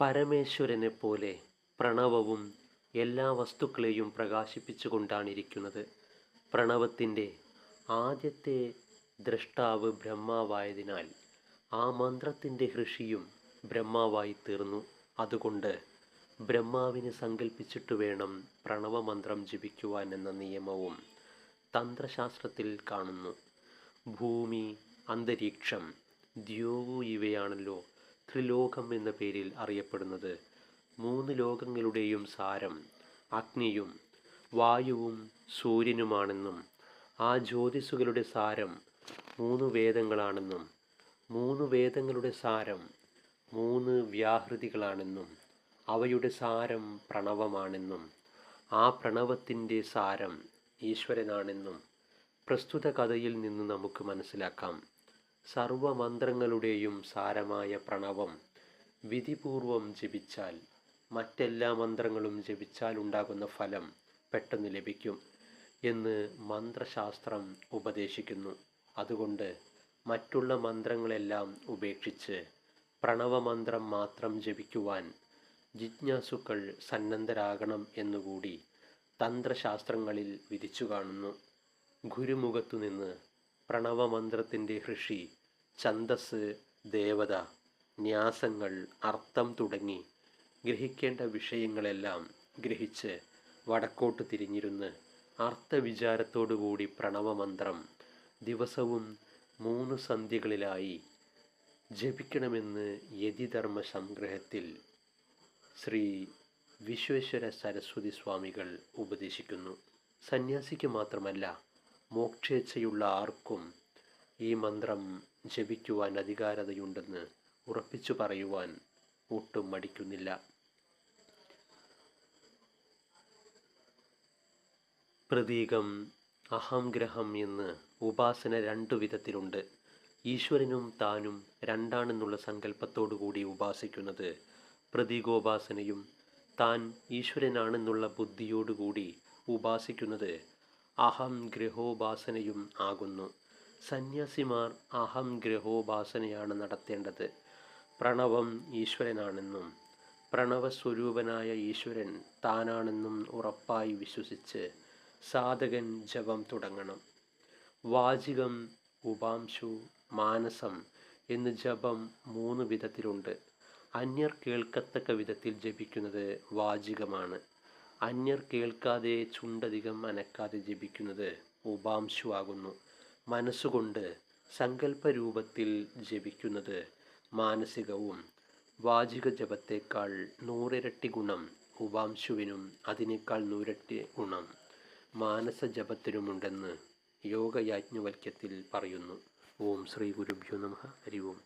പരമേശ്വരനെ പോലെ പ്രണവവും എല്ലാ വസ്തുക്കളെയും പ്രകാശിപ്പിച്ചുകൊണ്ടാണിരിക്കുന്നത്. പ്രണവത്തിന്റെ ആദ്യത്തെ ദ്രഷ്ടാവ് ബ്രഹ്മാവായതിനാൽ ആ മന്ത്രത്തിന്റെ ഋഷിയും ബ്രഹ്മാവായി തീർന്നു അതുകൊണ്ട് ബ്രഹ്മാവിനെ സങ്കല്പിച്ചിട്ട് വേണം പ്രണവമന്ത്രം ജപിക്കുവാൻ എന്ന നിയമവും തന്ത്രശാസ്ത്രത്തിൽ കാണുന്നു. ഭൂമി അന്തരീക്ഷം ദ്യോവു ഇവയാണല്ലോ ത്രിലോകം എന്ന പേരിൽ അറിയപ്പെടുന്നത്. മൂന്ന് ലോകങ്ങളുടെയും സാരം അഗ്നിയും വായുവും സൂര്യനുമാണെന്നും ആ ജ്യോതിസുകളുടെ സാരം മൂന്ന് വേദങ്ങളാണെന്നും മൂന്ന് വേദങ്ങളുടെ സാരം മൂന്ന് വ്യാഹൃതികളാണെന്നും അവയുടെ സാരം പ്രണവമാണെന്നും ആ പ്രണവത്തിന്റെ സാരം ഈശ്വരനാണെന്നും പ്രസ്തുത കഥയിൽ നിന്ന് നമുക്ക് മനസ്സിലാക്കാം. സർവമന്ത്രങ്ങളുടെയും സാരമായ പ്രണവം വിധിപൂർവം ജപിച്ചാൽ മറ്റെല്ലാ മന്ത്രങ്ങളും ജപിച്ചാൽ ഉണ്ടാകുന്ന ഫലം പെട്ടെന്ന് ലഭിക്കും എന്ന് മന്ത്രശാസ്ത്രം ഉപദേശിക്കുന്നു. അതുകൊണ്ട് മറ്റുള്ള മന്ത്രങ്ങളെല്ലാം ഉപേക്ഷിച്ച് പ്രണവമന്ത്രം മാത്രം ജപിക്കുവാൻ ജിജ്ഞാസുക്കൾ സന്നദ്ധരാകണം എന്നുകൂടി തന്ത്രശാസ്ത്രങ്ങളിൽ വിധിച്ചു കാണുന്നു. ഗുരുമുഖത്തു നിന്ന് പ്രണവമന്ത്രത്തിന്റെ ഋഷി ഛന്ദസ് ദേവത ന്യാസങ്ങൾ അർത്ഥം തുടങ്ങി ഗ്രഹിക്കേണ്ട വിഷയങ്ങളെല്ലാം ഗ്രഹിച്ച് വടക്കോട്ട് തിരിഞ്ഞിരുന്ന് അർത്ഥവിചാരത്തോടുകൂടി പ്രണവമന്ത്രം ദിവസവും മൂന്ന് സന്ധ്യകളിലായി ജപിക്കണമെന്ന് യതിധർമ്മ സംഗ്രഹത്തിൽ ശ്രീ വിശ്വേശ്വര സരസ്വതി സ്വാമികൾ ഉപദേശിക്കുന്നു. സന്യാസിക്ക് മാത്രമല്ല മോക്ഷേച്ഛയുള്ള ആർക്കും ഈ മന്ത്രം ജപിക്കുവാൻ അധികാരതയുണ്ടെന്ന് ഉറപ്പിച്ചു പറയുവാൻ ഒട്ടും മടിക്കുന്നില്ല. പ്രതീകം അഹംഗ്രഹം എന്ന് ഉപാസന രണ്ടു വിധത്തിലുണ്ട്. ഈശ്വരനും താനും രണ്ടാണെന്നുള്ള സങ്കല്പത്തോടുകൂടി ഉപാസിക്കുന്നത് പ്രതീകോപാസനയും താൻ ഈശ്വരനാണെന്നുള്ള ബുദ്ധിയോടുകൂടി ഉപാസിക്കുന്നത് അഹം ഗ്രഹോപാസനയും ആകുന്നു. സന്യാസിമാർ അഹം ഗ്രഹോപാസനയാണ് നടത്തേണ്ടത്. പ്രണവം ഈശ്വരനാണെന്നും പ്രണവസ്വരൂപനായ ഈശ്വരൻ താനാണെന്നും ഉറപ്പായി വിശ്വസിച്ച് സാധകൻ ജപം തുടങ്ങണം. വാചികം ഉപാംശു മാനസം എന്ന് ജപം മൂന്ന് വിധത്തിലുണ്ട്. അന്യർ കേൾക്കത്തക്ക വിധത്തിൽ ജപിക്കുന്നത് വാചികമാണ്. അന്യർ കേൾക്കാതെ ചുണ്ടധികം അനക്കാതെ ജപിക്കുന്നത് ഉപാംശുവാകുന്നു. മനസ്സുകൊണ്ട് സങ്കല്പരൂപത്തിൽ ജപിക്കുന്നത് മാനസികവും വാചിക ജപത്തേക്കാൾ നൂറിരട്ടി ഗുണം ഉപാംശുവിനും അതിനേക്കാൾ നൂരട്ടി ഗുണം മാനസ ജപത്തിനുമുണ്ടെന്ന് യോഗയാജ്ഞവൽക്യത്തിൽ പറയുന്നു. ഓം ശ്രീ ഗുരുഭ്യോ നമ. ഹരി ഓം.